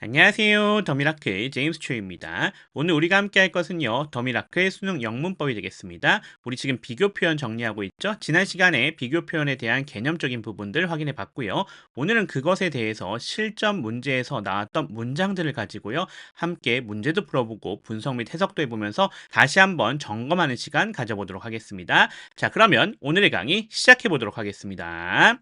안녕하세요. 더미라클 제임스 초입니다. 오늘 우리가 함께 할 것은요. 더미라클 수능 영문법이 되겠습니다. 우리 지금 비교 표현 정리하고 있죠? 지난 시간에 비교 표현에 대한 개념적인 부분들 확인해 봤고요. 오늘은 그것에 대해서 실전 문제에서 나왔던 문장들을 가지고요. 함께 문제도 풀어보고 분석 및 해석도 해보면서 다시 한번 점검하는 시간 가져보도록 하겠습니다. 자, 그러면 오늘의 강의 시작해 보도록 하겠습니다.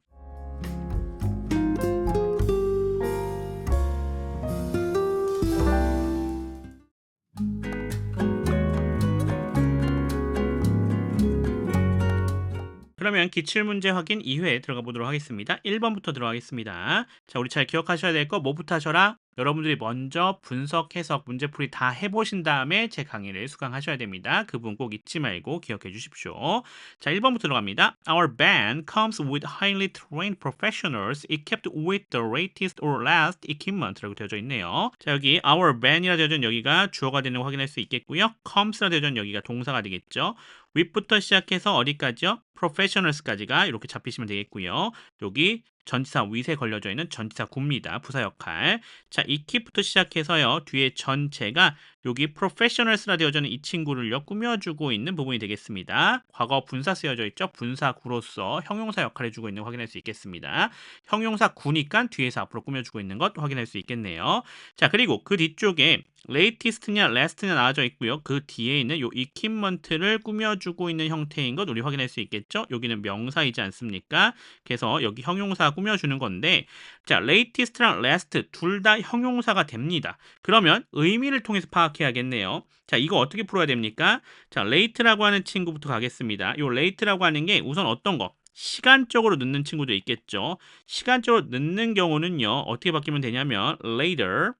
그러면 기출 문제 확인 2회 들어가 보도록 하겠습니다. 1번부터 들어가겠습니다. 자, 우리 잘 기억하셔야 될 거 뭐부터 하셔라? 여러분들이 먼저 분석, 해석, 문제풀이 다 해보신 다음에 제 강의를 수강하셔야 됩니다. 그 부분 꼭 잊지 말고 기억해 주십시오. 자, 1번부터 들어갑니다. Our band comes with highly trained professionals equipped with the latest or last equipment라고 되어져 있네요. 자, 여기 our band이라 되어져 여기가 주어가 되는 거 확인할 수 있겠고요. comes라 되어져 여기가 동사가 되겠죠. With부터 시작해서 어디까지요? professionals까지가 이렇게 잡히시면 되겠고요. 여기 전치사 위에 걸려져 있는 전치사 구입니다. 부사 역할. 자, 이키부터 시작해서요. 뒤에 전체가 여기 professionals라 되어져 있는 이 친구를요. 꾸며주고 있는 부분이 되겠습니다. 과거 분사 쓰여져 있죠. 분사구로서 형용사 역할을 해주고 있는 거 확인할 수 있겠습니다. 형용사 구니까 뒤에서 앞으로 꾸며주고 있는 것 확인할 수 있겠네요. 자, 그리고 그 뒤쪽에 latest냐 last냐 나와져 있고요. 그 뒤에 있는 요 equipment를 꾸며주고 있는 형태인 것 우리 확인할 수 있겠죠. 여기는 명사이지 않습니까? 그래서 여기 형용사 꾸며주는 건데 자 latest랑 last 둘 다 형용사가 됩니다. 그러면 의미를 통해서 파악해야겠네요. 자 이거 어떻게 풀어야 됩니까? 자 late라고 하는 친구부터 가겠습니다. 요 late라고 하는 게 우선 어떤 거? 시간적으로 늦는 친구도 있겠죠. 시간적으로 늦는 경우는요. 어떻게 바뀌면 되냐면 later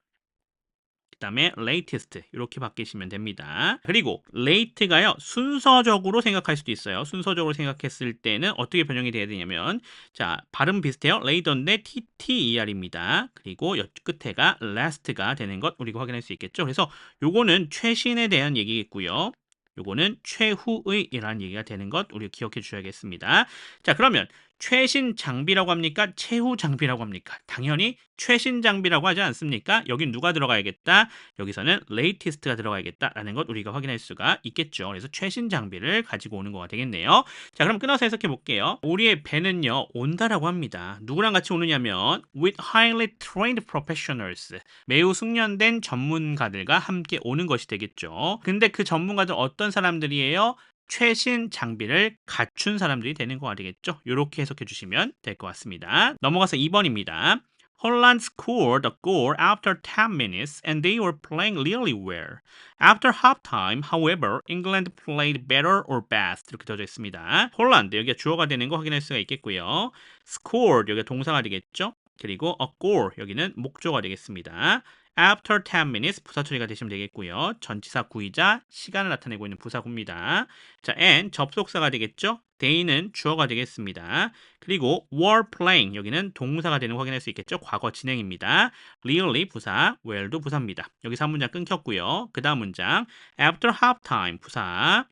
그 다음에 latest 이렇게 바뀌시면 됩니다. 그리고 late가요 순서적으로 생각할 수도 있어요. 순서적으로 생각했을 때는 어떻게 변형이 돼야 되냐면 자 발음 비슷해요. later인데 tter입니다. 그리고 옆 끝에가 last가 되는 것 우리가 확인할 수 있겠죠. 그래서 요거는 최신에 대한 얘기겠고요. 요거는 최후의이라는 얘기가 되는 것 우리 기억해 주셔야겠습니다. 자 그러면 최신 장비라고 합니까? 최후 장비라고 합니까? 당연히 최신 장비라고 하지 않습니까? 여긴 누가 들어가야겠다? 여기서는 latest가 들어가야겠다라는 것 우리가 확인할 수가 있겠죠. 그래서 최신 장비를 가지고 오는 거가 되겠네요. 자, 그럼 끊어서 해석해 볼게요. 우리의 배는요, 온다라고 합니다. 누구랑 같이 오느냐면 with highly trained professionals. 매우 숙련된 전문가들과 함께 오는 것이 되겠죠. 근데 그 전문가들 어떤 사람들이에요? 최신 장비를 갖춘 사람들이 되는 거가 되겠죠. 이렇게 해석해 주시면 될 것 같습니다. 넘어가서 2번입니다. Holland scored a goal after 10 minutes and they were playing really well. After halftime, however, England played better or best. 이렇게 되어져 있습니다. 홀란드, 여기가 주어가 되는 거 확인할 수가 있겠고요. scored, 여기가 동사가 되겠죠. 그리고 a goal, 여기는 목조가 되겠습니다. After 10 minutes 부사 처리가 되시면 되겠고요. 전치사 구이자 시간을 나타내고 있는 부사구입니다. 자, and 접속사가 되겠죠. they는 주어가 되겠습니다. 그리고 were playing 여기는 동사가 되는 거 확인할 수 있겠죠. 과거 진행입니다. really 부사, well도 부사입니다. 여기서 한 문장 끊겼고요. 그 다음 문장 after halftime 부사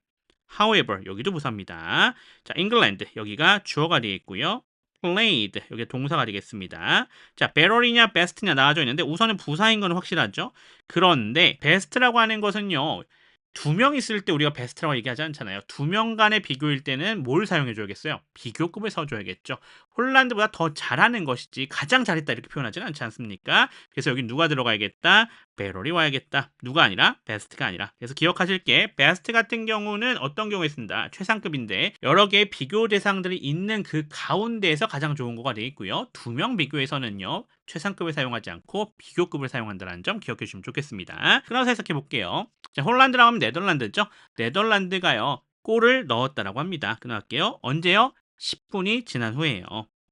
however 여기도 부사입니다. 자, England 여기가 주어가 되어 있고요. Played 여기 동사가 되겠습니다. 자, better이냐 best냐 나와져 있는데 우선은 부사인 건 확실하죠. 그런데 best라고 하는 것은요. 두 명 있을 때 우리가 베스트라고 얘기하지 않잖아요. 두 명 간의 비교일 때는 뭘 사용해 줘야겠어요? 비교급을 써줘야겠죠. 홀란드보다 더 잘하는 것이지 가장 잘했다 이렇게 표현하지는 않지 않습니까? 그래서 여기 누가 들어가야겠다? 배럴이 와야겠다. 누가 아니라 베스트가 아니라. 그래서 기억하실 게 베스트 같은 경우는 어떤 경우에 쓴다? 최상급인데 여러 개의 비교 대상들이 있는 그 가운데에서 가장 좋은 거가 되겠고요. 두 명 비교에서는요. 최상급을 사용하지 않고 비교급을 사용한다는 점 기억해 주시면 좋겠습니다. 그래서 해석해 볼게요. 자, 홀란드라고 하면 네덜란드죠. 네덜란드가요. 골을 넣었다라고 합니다. 끊어갈게요. 언제요? 10분이 지난 후에요.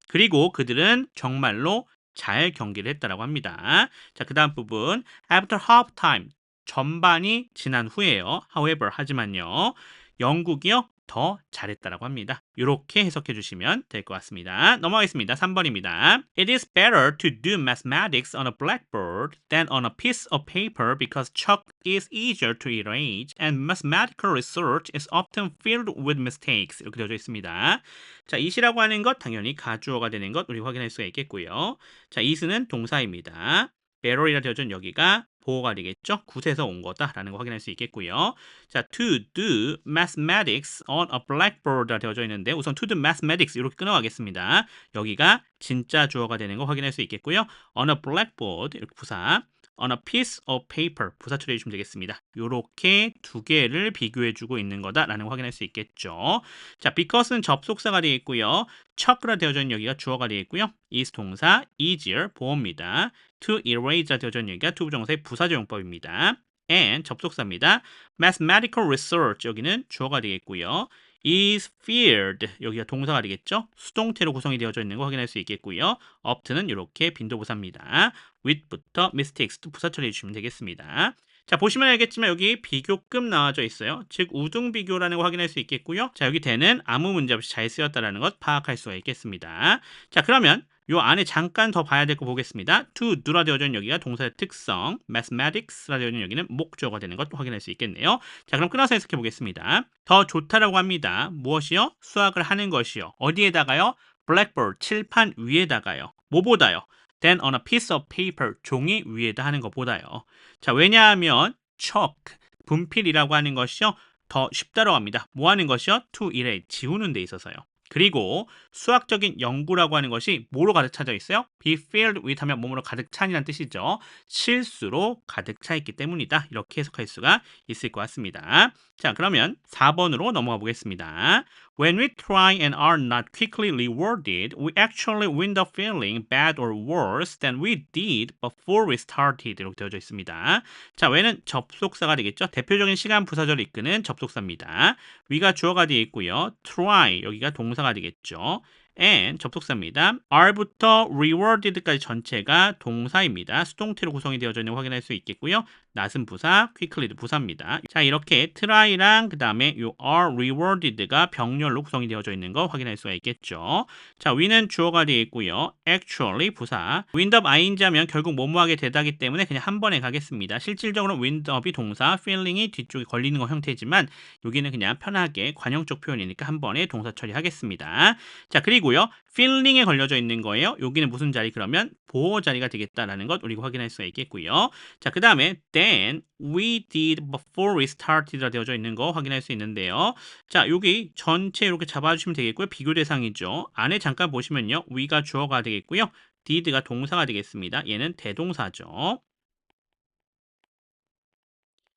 그리고 그들은 정말로 잘 경기를 했다라고 합니다. 자, 그 다음 부분. After half time. 전반이 지난 후에요. However, 하지만요. 영국이요. 더 잘했다라고 합니다. 이렇게 해석해 주시면 될 것 같습니다. 넘어가겠습니다. 3번입니다. It is better to do mathematics on a blackboard than on a piece of paper because chalk is easier to erase and mathematical research is often filled with mistakes. 이렇게 되어져 있습니다. 자, it이라고 하는 것 당연히 가주어가 되는 것 우리 확인할 수가 있겠고요. 자, it은 동사입니다. Battery라 되어진 여기가 보호가 되겠죠. 굿에서 온 거다라는 거 확인할 수 있겠고요. 자, to do mathematics on a blackboard라 되어져 있는데 우선 to do mathematics 이렇게 끊어가겠습니다. 여기가 진짜 주어가 되는 거 확인할 수 있겠고요. on a blackboard 이렇게 부사 on a piece of paper 부사 처리해 주시면 되겠습니다. 이렇게 두 개를 비교해 주고 있는 거다라는 거 확인할 수 있겠죠. 자, because는 접속사가 되어 있고요. chuck라 되어져 있는 여기가 주어가 되어 있고요. is 동사, easier 보호입니다. to erase라 되어져 있는 여기가 투부정사의 부사조용법입니다. and 접속사입니다. mathematical research 여기는 주어가 되겠고요. is feared 여기가 동사가 되겠죠. 수동태로 구성이 되어져 있는 거 확인할 수 있겠고요. up는 이렇게 빈도부사입니다. With부터 mistakes도 부사 처리해 주시면 되겠습니다. 자 보시면 알겠지만 여기 비교급 나와져 있어요. 즉 우등 비교라는 거 확인할 수 있겠고요. 자 여기 대는 아무 문제 없이 잘 쓰였다라는 것 파악할 수가 있겠습니다. 자 그러면 요 안에 잠깐 더 봐야 될 거 보겠습니다. to do라 되어져 있는 여기가 동사의 특성, mathematics라 되어 있는 여기는 목적어가 되는 것 확인할 수 있겠네요. 자, 그럼 끊어서 해석해 보겠습니다. 더 좋다라고 합니다. 무엇이요? 수학을 하는 것이요. 어디에다가요? blackboard, 칠판 위에다가요. 뭐보다요? Than on a piece of paper, 종이 위에다 하는 것보다요. 자, 왜냐하면 chalk, 분필이라고 하는 것이요. 더 쉽다라고 합니다. 뭐 하는 것이요? to erase, 지우는 데 있어서요. 그리고 수학적인 연구라고 하는 것이 뭐로 가득 차져 있어요? be filled with 하면 몸으로 가득 찬이라는 뜻이죠. 실수로 가득 차 있기 때문이다. 이렇게 해석할 수가 있을 것 같습니다. 자, 그러면 4번으로 넘어가 보겠습니다. When we try and are not quickly rewarded, we actually wind up feeling bad or worse than we did before we started. 이렇게 되어져 있습니다. 자, when은 접속사가 되겠죠. 대표적인 시간 부사절을 이끄는 접속사입니다. we가 주어가 되어 있고요. try 여기가 동사 가 되겠죠. and 접속사입니다. are부터 rewarded까지 전체가 동사입니다. 수동태로 구성이 되어져 있는 거 확인할 수 있겠고요. 낫은 부사, quickly도 부사입니다. 자 이렇게 try랑 그 다음에 요 are rewarded가 병렬로 구성이 되어져 있는 거 확인할 수가 있겠죠. 자 we는 주어가 되어 있고요. actually 부사, wind up ing 하면 결국 뭐뭐하게 되다기 때문에 그냥 한 번에 가겠습니다. 실질적으로 wind up이 동사, feeling이 뒤쪽에 걸리는 거 형태지만 여기는 그냥 편하게 관용적 표현이니까 한 번에 동사 처리하겠습니다. 자 그리고요. Feeling에 걸려져 있는 거예요. 여기는 무슨 자리 그러면 보호 자리가 되겠다라는 것 우리가 확인할 수가 있겠고요. 자, 그 다음에 then we did before we started라 되어져 있는 거 확인할 수 있는데요. 자, 여기 전체 이렇게 잡아주시면 되겠고요. 비교 대상이죠. 안에 잠깐 보시면요. we가 주어가 되겠고요. did가 동사가 되겠습니다. 얘는 대동사죠.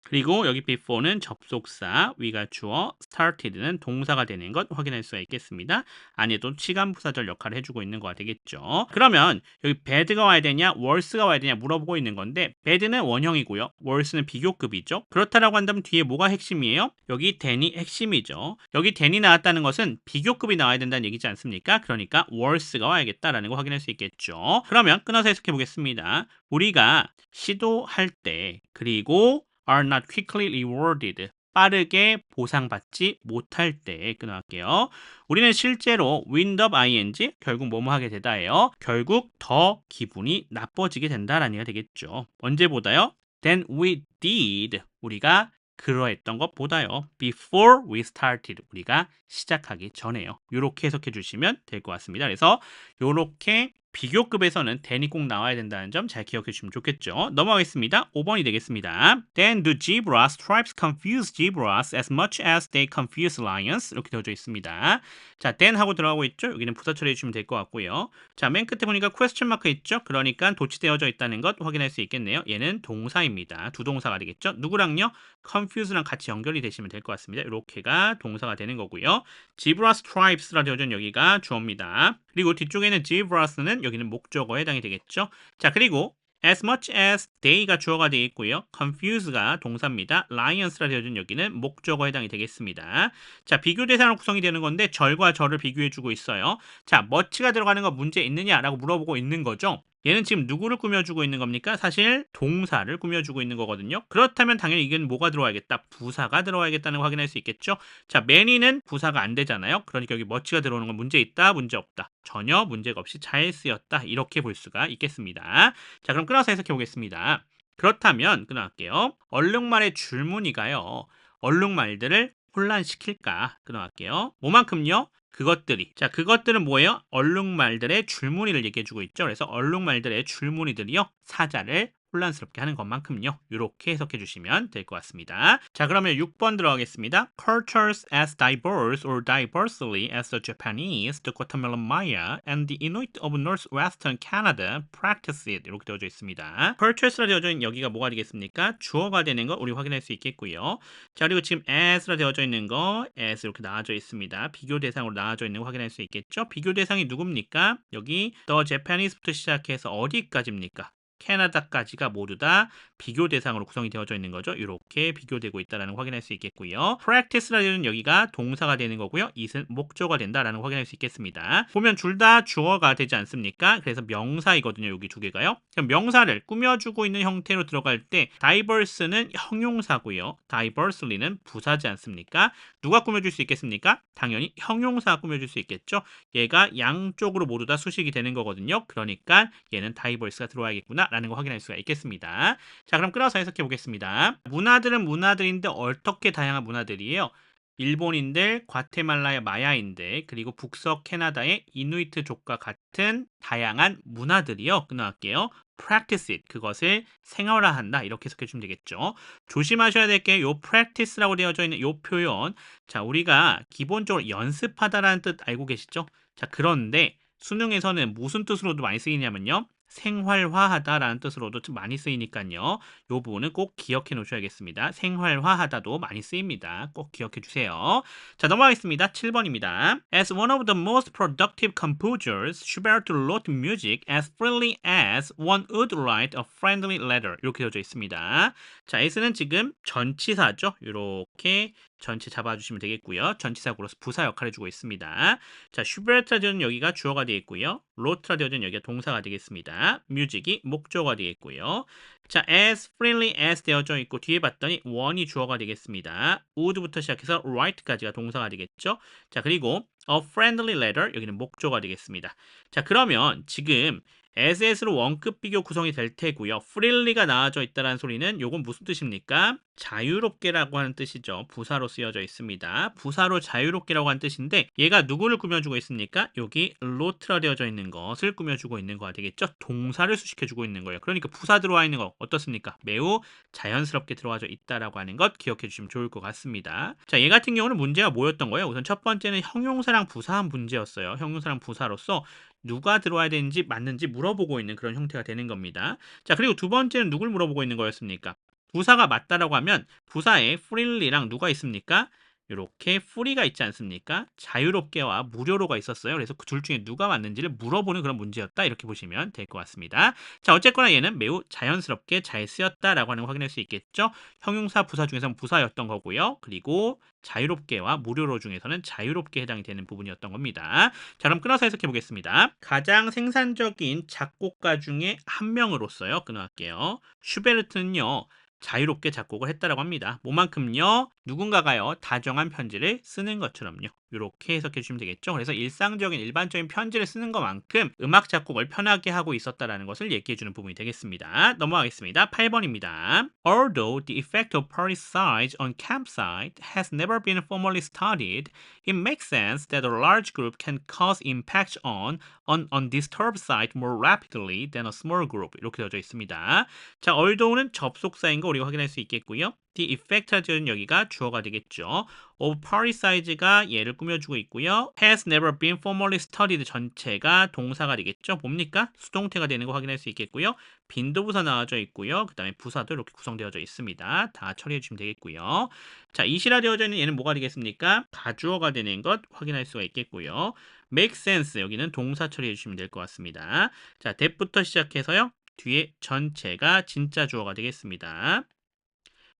그리고 여기 before는 접속사, we가 주어, started는 동사가 되는 것 확인할 수가 있겠습니다. 안에도 시간 부사절 역할을 해주고 있는 거가 되겠죠. 그러면 여기 bad가 와야 되냐, worse가 와야 되냐 물어보고 있는 건데 bad는 원형이고요. worse는 비교급이죠. 그렇다라고 한다면 뒤에 뭐가 핵심이에요? 여기 than이 핵심이죠. 여기 than이 나왔다는 것은 비교급이 나와야 된다는 얘기지 않습니까? 그러니까 worse가 와야겠다라는 거 확인할 수 있겠죠. 그러면 끊어서 해석해 보겠습니다. 우리가 시도할 때 그리고 are not quickly rewarded. 빠르게 보상받지 못할 때 끊어갈게요. 우리는 실제로 wind up ing 결국 뭐뭐 하게 되다예요. 결국 더 기분이 나빠지게 된다라는 얘기가 되겠죠. 언제보다요? than we did. 우리가 그러했던 것보다요. before we started. 우리가 시작하기 전에요. 이렇게 해석해 주시면 될 것 같습니다. 그래서 이렇게 비교급에서는 then이 꼭 나와야 된다는 점 잘 기억해 주시면 좋겠죠. 넘어가겠습니다. 5번이 되겠습니다. Then do zebra stripes confuse zebras as much as they confuse lions? 이렇게 되어져 있습니다. 자, then 하고 들어가고 있죠. 여기는 부사 처리해 주시면 될 것 같고요. 자, 맨 끝에 보니까 question mark 있죠. 그러니까 도치되어져 있다는 것 확인할 수 있겠네요. 얘는 동사입니다. 두 동사가 되겠죠. 누구랑요? confuse랑 같이 연결이 되시면 될 것 같습니다. 이렇게가 동사가 되는 거고요. zebra stripes라 되어져 있는 여기가 주어입니다. 그리고 뒤쪽에는 zebras는 여기는 목적어에 해당이 되겠죠. 자, 그리고 as much as they가 주어가 되어 있고요. confuse가 동사입니다. lions라 되어진 여기는 목적어에 해당이 되겠습니다. 자, 비교 대상으로 구성이 되는 건데 절과 절을 비교해 주고 있어요. 자, much가 들어가는 거 문제 있느냐라고 물어보고 있는 거죠. 얘는 지금 누구를 꾸며주고 있는 겁니까? 사실 동사를 꾸며주고 있는 거거든요. 그렇다면 당연히 이건 뭐가 들어와야겠다? 부사가 들어와야겠다는 걸 확인할 수 있겠죠. 자, many는 부사가 안 되잖아요. 그러니까 여기 much가 들어오는 건 문제 있다, 문제 없다. 전혀 문제가 없이 잘 쓰였다. 이렇게 볼 수가 있겠습니다. 자, 그럼 끊어서 해석해 보겠습니다. 그렇다면 끊어갈게요. 얼룩말의 줄무늬가요. 얼룩말들을 혼란시킬까? 끊어갈게요. 뭐만큼요? 그것들이. 자, 그것들은 뭐예요? 얼룩말들의 줄무늬를 얘기해주고 있죠. 그래서 얼룩말들의 줄무늬들이요. 사자를 혼란스럽게 하는 것만큼요. 이렇게 해석해 주시면 될 것 같습니다. 자, 그러면 6번 들어가겠습니다. Cultures as diverse or diversely as the Japanese, the Guatemalan Maya, and the Inuit of northwestern Canada practice it. 이렇게 되어져 있습니다. Cultures라 되어져 있는 여기가 뭐가 되겠습니까? 주어가 되는 거 우리 확인할 수 있겠고요. 자, 그리고 지금 as라 되어져 있는 거 as 이렇게 나와져 있습니다. 비교 대상으로 나와져 있는 거 확인할 수 있겠죠? 비교 대상이 누굽니까? 여기 the Japanese부터 시작해서 어디까지입니까? 캐나다까지가 모두 다 비교 대상으로 구성이 되어져 있는 거죠. 이렇게 비교되고 있다는 걸 확인할 수 있겠고요. practice라는 여기가 동사가 되는 거고요. it은 목적어가 된다라는 걸 확인할 수 있겠습니다. 보면 둘 다 주어가 되지 않습니까? 그래서 명사이거든요. 여기 두 개가요. 그럼 명사를 꾸며주고 있는 형태로 들어갈 때 diverse는 형용사고요. diversely는 부사지 않습니까? 누가 꾸며줄 수 있겠습니까? 당연히 형용사가 꾸며줄 수 있겠죠. 얘가 양쪽으로 모두 다 수식이 되는 거거든요. 그러니까 얘는 diverse가 들어와야겠구나 라는 거 확인할 수가 있겠습니다. 자 그럼 끌어서 해석해 보겠습니다. 문화들은 문화들인데 어떻게 다양한 문화들이에요? 일본인들, 과테말라의 마야인들, 그리고 북서 캐나다의 이누이트족과 같은 다양한 문화들이요. 끊어갈게요. practice it. 그것을 생활화한다. 이렇게 해석해 주면 되겠죠. 조심하셔야 될 게 요 practice라고 되어져 있는 요 표현. 자, 우리가 기본적으로 연습하다라는 뜻 알고 계시죠? 자, 그런데 수능에서는 무슨 뜻으로도 많이 쓰이냐면요. 생활화하다라는 뜻으로도 좀 많이 쓰이니까요. 이 부분은 꼭 기억해 놓으셔야겠습니다. 생활화하다도 많이 쓰입니다. 꼭 기억해 주세요. 자, 넘어가겠습니다. 7번입니다. As one of the most productive composers, Schubert wrote music as freely as one would write a friendly letter. 이렇게 되어져 있습니다. 자, S는 지금 전치사죠. 이렇게 전체 잡아주시면 되겠고요. 전치사고로서 부사 역할을 해주고 있습니다. 자, 슈베르트라디오는 여기가 주어가 되겠고요. 로트라디오는 여기가 동사가 되겠습니다. 뮤직이 목조가 되겠고요. 자, as freely as 되어져 있고 뒤에 봤더니 one이 주어가 되겠습니다. would부터 시작해서 write까지가 동사가 되겠죠. 자, 그리고 a friendly letter 여기는 목조가 되겠습니다. 자, 그러면 지금 SS로 원급 비교 구성이 될 테고요. freely가 나와져 있다는 소리는 요건 무슨 뜻입니까? 자유롭게라고 하는 뜻이죠. 부사로 쓰여져 있습니다. 부사로 자유롭게라고 하는 뜻인데 얘가 누구를 꾸며주고 있습니까? 여기 로트라 되어져 있는 것을 꾸며주고 있는 거가 되겠죠. 동사를 수식해주고 있는 거예요. 그러니까 부사 들어와 있는 거 어떻습니까? 매우 자연스럽게 들어와져 있다라고 하는 것 기억해 주시면 좋을 것 같습니다. 자, 얘 같은 경우는 문제가 뭐였던 거예요? 우선 첫 번째는 형용사랑 부사한 문제였어요. 형용사랑 부사로서 누가 들어와야 되는지 맞는지 물어보고 있는 그런 형태가 되는 겁니다. 자, 그리고 두 번째는 누굴 물어보고 있는 거였습니까? 부사가 맞다라고 하면 부사에 freely랑 누가 있습니까? 이렇게 free가 있지 않습니까? 자유롭게와 무료로가 있었어요. 그래서 그 둘 중에 누가 맞는지를 물어보는 그런 문제였다. 이렇게 보시면 될 것 같습니다. 자, 어쨌거나 얘는 매우 자연스럽게 잘 쓰였다라고 하는 걸 확인할 수 있겠죠. 형용사 부사 중에서는 부사였던 거고요. 그리고 자유롭게와 무료로 중에서는 자유롭게 해당이 되는 부분이었던 겁니다. 자, 그럼 끊어서 해석해 보겠습니다. 가장 생산적인 작곡가 중에 한 명으로서요. 끊어갈게요. 슈베르트는요. 자유롭게 작곡을 했다라고 합니다. 뭐만큼요? 누군가가요 다정한 편지를 쓰는 것처럼요. 이렇게 해석해 주시면 되겠죠. 그래서 일상적인 일반적인 편지를 쓰는 것만큼 음악 작곡을 편하게 하고 있었다라는 것을 얘기해 주는 부분이 되겠습니다. 넘어가겠습니다. 8번입니다. Although the effect of parricide on campsite has never been formally studied, it makes sense that a large group can cause impact on an undisturbed site more rapidly than a small group. 이렇게 되어져 있습니다. 자, although는 접속사인 거 우리가 확인할 수 있겠고요. The effect는 여기가 주어가 되겠죠. of party size가 얘를 꾸며주고 있고요. has never been formally studied 전체가 동사가 되겠죠. 뭡니까? 수동태가 되는 거 확인할 수 있겠고요. 빈도부사 나와져 있고요. 그 다음에 부사도 이렇게 구성되어져 있습니다. 다 처리해 주시면 되겠고요. 자, 이시라 되어져 있는 얘는 뭐가 되겠습니까? 가주어가 되는 것 확인할 수가 있겠고요. make sense 여기는 동사 처리해 주시면 될 것 같습니다. 자, that부터 시작해서요. 뒤에 전체가 진짜 주어가 되겠습니다.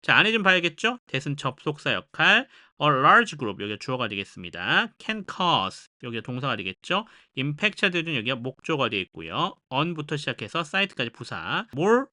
자, 안에 좀 봐야겠죠? 대은 접속사 역할, a large group 여기가 주어가 되겠습니다. can cause 여기가 동사가 되겠죠? impact 차들은 여기가 목조가 되어 있고요. on부터 시작해서 site까지 부사, more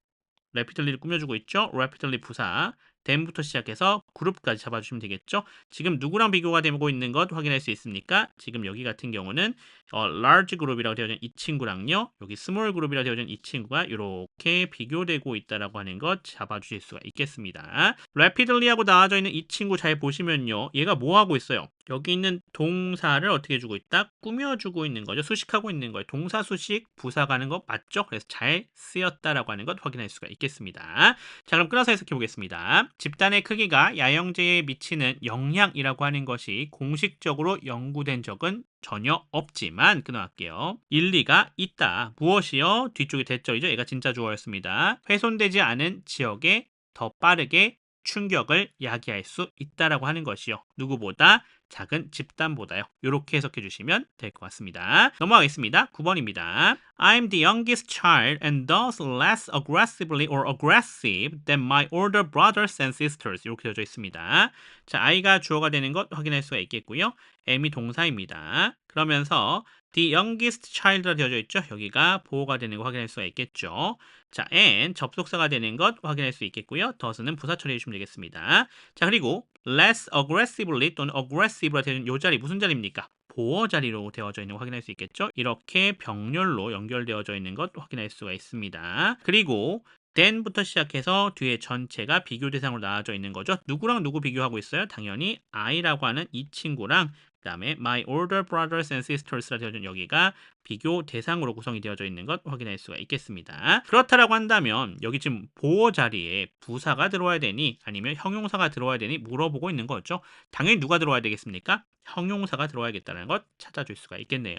rapidly를 꾸며주고 있죠? rapidly 부사, then부터 시작해서 그룹까지 잡아주시면 되겠죠. 지금 누구랑 비교가 되고 있는 것 확인할 수 있습니까? 지금 여기 같은 경우는 어, large 그룹이라고 되어진 이 친구랑요. 여기 small 그룹이라고 되어진 이 친구가 이렇게 비교되고 있다라고 하는 것 잡아주실 수가 있겠습니다. rapidly 하고 나와져 있는 이 친구 잘 보시면요. 얘가 뭐 하고 있어요? 여기 있는 동사를 어떻게 주고 있다? 꾸며주고 있는 거죠. 수식하고 있는 거예요. 동사 수식 부사 가는 거 맞죠? 그래서 잘 쓰였다라고 하는 것 확인할 수가 있겠습니다. 자 그럼 끊어서 해석해 보겠습니다. 집단의 크기가 야영제에 미치는 영향이라고 하는 것이 공식적으로 연구된 적은 전혀 없지만 끊어갈게요. 일리가 있다. 무엇이요? 뒤쪽에 대절이죠. 얘가 진짜 주어였습니다. 훼손되지 않은 지역에 더 빠르게 충격을 야기할 수 있다라고 하는 것이요. 누구보다 작은 집단보다요. 이렇게 해석해 주시면 될 것 같습니다. 넘어가겠습니다. 9번입니다. I'm the youngest child and thus less aggressively or aggressive than my older brothers and sisters. 이렇게 되어져 있습니다. 자, 아이가 주어가 되는 것 확인할 수가 있겠고요. M이 동사입니다. 그러면서 the youngest child가 되어져 있죠. 여기가 보호가 되는 거 확인할 수가 있겠죠. 자, and 접속사가 되는 것 확인할 수 있겠고요. 더스는 부사 처리해 주시면 되겠습니다. 자, 그리고 less aggressively 또는 aggressive라 되는 요 자리 무슨 자리입니까? 보어 자리로 되어져 있는 거 확인할 수 있겠죠. 이렇게 병렬로 연결되어져 있는 것 확인할 수가 있습니다. 그리고 then부터 시작해서 뒤에 전체가 비교 대상으로 나와져 있는 거죠. 누구랑 누구 비교하고 있어요? 당연히 I라고 하는 이 친구랑 그 다음에 my older brothers and sisters라 있는 여기가 비교 대상으로 구성이 되어져 있는 것 확인할 수가 있겠습니다. 그렇다라고 한다면 여기 지금 보호 자리에 부사가 들어와야 되니 아니면 형용사가 들어와야 되니 물어보고 있는 거죠. 당연히 누가 들어와야 되겠습니까? 형용사가 들어와야겠다는 것 찾아줄 수가 있겠네요.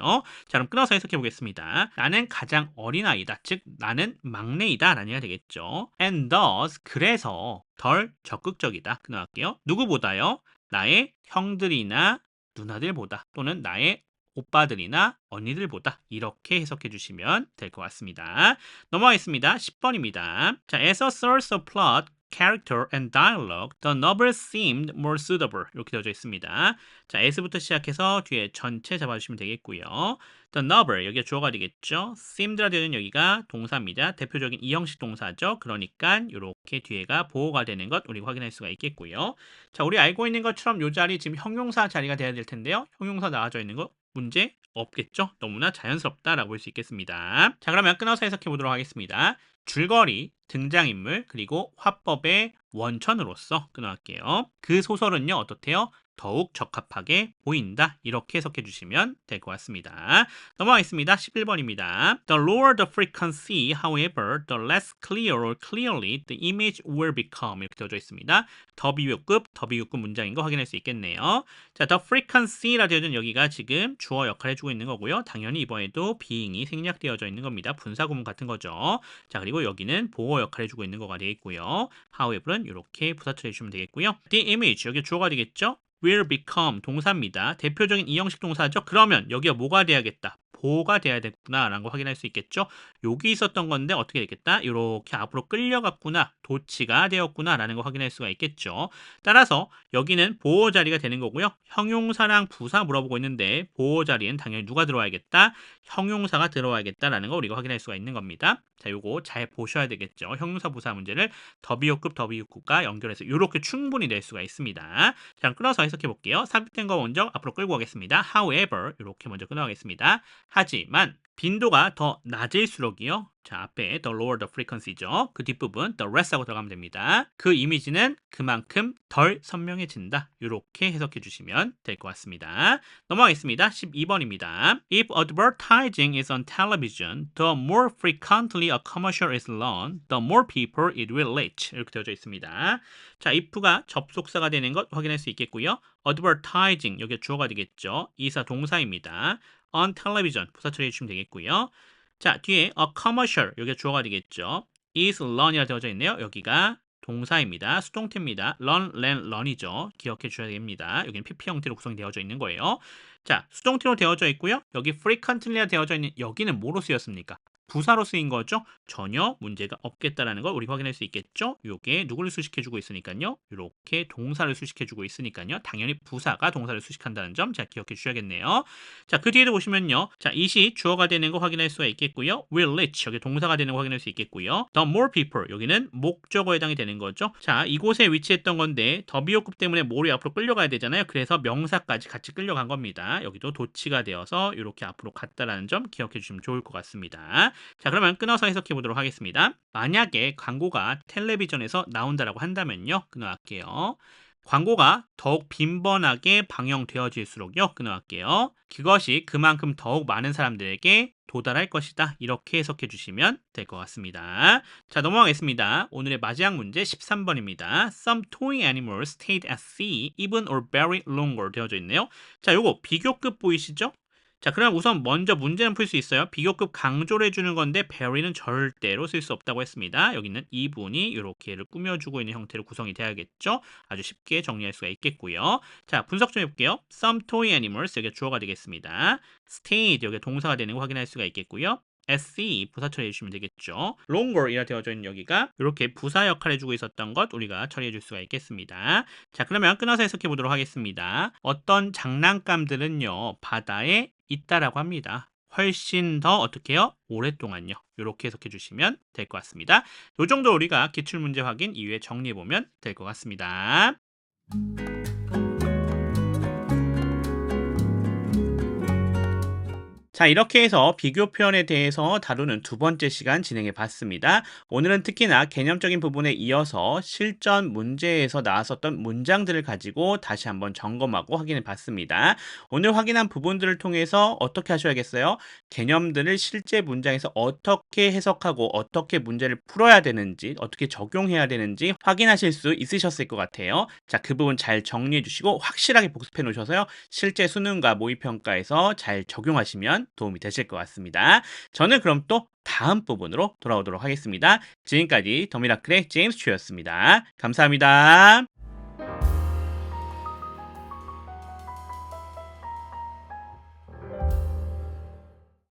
자, 그럼 끊어서 해석해 보겠습니다. 나는 가장 어린 아이다. 즉, 나는 막내이다. 라는 얘기가 되겠죠. And thus, 그래서 덜 적극적이다. 끊어갈게요. 누구보다요? 나의 형들이나 누나들보다 또는 나의 오빠들이나 언니들보다 이렇게 해석해 주시면 될 것 같습니다. 넘어가겠습니다. 10번입니다. 자, as a source of plot, character and dialogue, the novel seemed more suitable. 이렇게 되어져 있습니다. 자, as부터 시작해서 뒤에 전체 잡아주시면 되겠고요. The novel, 여기가 주어가 되겠죠. seemed라 되는 여기가 동사입니다. 대표적인 이 형식 동사죠. 그러니까 이렇게 뒤에가 보호가 되는 것 우리가 확인할 수가 있겠고요. 자, 우리 알고 있는 것처럼 이 자리 지금 형용사 자리가 돼야 될 텐데요. 형용사 나와져 있는 거 문제 없겠죠? 너무나 자연스럽다라고 볼 수 있겠습니다. 자, 그러면 끊어서 해석해 보도록 하겠습니다. 줄거리, 등장인물, 그리고 화법의 원천으로서 끊어갈게요. 그 소설은요, 어떻대요? 더욱 적합하게 보인다. 이렇게 해석해 주시면 될 것 같습니다. 넘어가겠습니다. 11번입니다. The lower the frequency, however, the less clear or clearly the image will become. 이렇게 되어져 있습니다. 더 비교급, 더 비교급 문장인 거 확인할 수 있겠네요. 자, the frequency라 되어진 여기가 지금 주어 역할을 해주고 있는 거고요. 당연히 이번에도 being이 생략되어져 있는 겁니다. 분사구문 같은 거죠. 자, 그리고 여기는 보호 역할을 해주고 있는 거가 되겠고요. however는 이렇게 부사처리 해주시면 되겠고요. the image, 여기 주어가 되겠죠? Will become 동사입니다. 대표적인 이형식 동사죠. 그러면 여기가 뭐가 돼야겠다? 보호가 돼야 됐구나라는 걸 확인할 수 있겠죠. 여기 있었던 건데 어떻게 되겠다? 이렇게 앞으로 끌려갔구나, 도치가 되었구나라는 걸 확인할 수가 있겠죠. 따라서 여기는 보호 자리가 되는 거고요. 형용사랑 부사 물어보고 있는데 보호 자리엔 당연히 누가 들어와야겠다? 형용사가 들어와야겠다라는 걸 우리가 확인할 수가 있는 겁니다. 자, 요거 잘 보셔야 되겠죠. 형용사 부사 문제를 더비호급 더비호급과 연결해서 이렇게 충분히 낼 수가 있습니다. 자, 끊어서 해석해 볼게요. 삽입된 거 먼저 앞으로 끌고 가겠습니다. However 이렇게 먼저 끊어가겠습니다. 하지만 빈도가 더 낮을수록이요. 자, 앞에 the lower the frequency죠. 그 뒷부분 the less 하고 들어가면 됩니다. 그 이미지는 그만큼 덜 선명해진다. 이렇게 해석해 주시면 될 것 같습니다. 넘어가겠습니다. 12번입니다. If advertising is on television, the more frequently a commercial is run, the more people it will reach. 이렇게 되어져 있습니다. 자, if가 접속사가 되는 것 확인할 수 있겠고요. advertising, 여기 주어가 되겠죠. 이사 동사입니다. On television 부사 처리해 주시면 되겠고요. 자, 뒤에 a commercial 여기가 주어가 되겠죠. is run이라 되어져 있네요. 여기가 동사입니다. 수동태입니다. run, ran, run이죠. 기억해 주셔야 됩니다. 여기는 pp 형태로 구성이 되어져 있는 거예요. 자, 수동태로 되어져 있고요. 여기 frequently가 되어져 있는 여기는 뭐로 쓰였습니까? 부사로 쓰인 거죠. 전혀 문제가 없겠다라는 걸 우리 확인할 수 있겠죠. 요게 누구를 수식해주고 있으니까요. 이렇게 동사를 수식해주고 있으니까요. 당연히 부사가 동사를 수식한다는 점 잘 기억해 주셔야겠네요. 자, 그 뒤에도 보시면요. 자, 이시 주어가 되는 거 확인할 수가 있겠고요. will reach 여기 동사가 되는 거 확인할 수 있겠고요. the more people 여기는 목적어에 해당이 되는 거죠. 자, 이곳에 위치했던 건데 더 비호급 때문에 more이 앞으로 끌려가야 되잖아요. 그래서 명사까지 같이 끌려간 겁니다. 여기도 도치가 되어서 이렇게 앞으로 갔다라는 점 기억해 주시면 좋을 것 같습니다. 자, 그러면 끊어서 해석해 보도록 하겠습니다. 만약에 광고가 텔레비전에서 나온다라고 한다면요. 끊어갈게요. 광고가 더욱 빈번하게 방영되어질수록요. 끊어갈게요. 그것이 그만큼 더욱 많은 사람들에게 도달할 것이다. 이렇게 해석해 주시면 될 것 같습니다. 자, 넘어가겠습니다. 오늘의 마지막 문제 13번입니다. Some toy animals stayed at sea even or very longer 되어져 있네요. 자, 요거 비교급 보이시죠? 자, 그럼 우선 먼저 문제는 풀 수 있어요. 비교급 강조를 해주는 건데 very는 절대로 쓸 수 없다고 했습니다. 여기는 이분이 이렇게를 꾸며주고 있는 형태로 구성이 돼야겠죠. 아주 쉽게 정리할 수가 있겠고요. 자, 분석 좀 해볼게요. Some toy animals 여기가 주어가 되겠습니다. stayed 여기가 동사가 되는 거 확인할 수가 있겠고요. SC 부사 처리해 주시면 되겠죠. longer이라 되어져 있는 여기가 이렇게 부사 역할을 해주고 있었던 것 우리가 처리해 줄 수가 있겠습니다. 자 그러면 끊어서 해석해 보도록 하겠습니다. 어떤 장난감들은요 바다에 있다라고 합니다. 훨씬 더 어떻게 해요? 오랫동안요. 이렇게 해석해 주시면 될 것 같습니다. 이 정도 우리가 기출문제 확인 이후에 정리해 보면 될 것 같습니다. 자, 이렇게 해서 비교 표현에 대해서 다루는 두 번째 시간 진행해 봤습니다. 오늘은 특히나 개념적인 부분에 이어서 실전 문제에서 나왔었던 문장들을 가지고 다시 한번 점검하고 확인해 봤습니다. 오늘 확인한 부분들을 통해서 어떻게 하셔야겠어요? 개념들을 실제 문장에서 어떻게 해석하고 어떻게 문제를 풀어야 되는지, 어떻게 적용해야 되는지 확인하실 수 있으셨을 것 같아요. 자, 그 부분 잘 정리해 주시고 확실하게 복습해 놓으셔서요. 실제 수능과 모의평가에서 잘 적용하시면 도움이 되실 것 같습니다. 저는 그럼 또 다음 부분으로 돌아오도록 하겠습니다. 지금까지 더미라클의 제임스 츄였습니다. 감사합니다.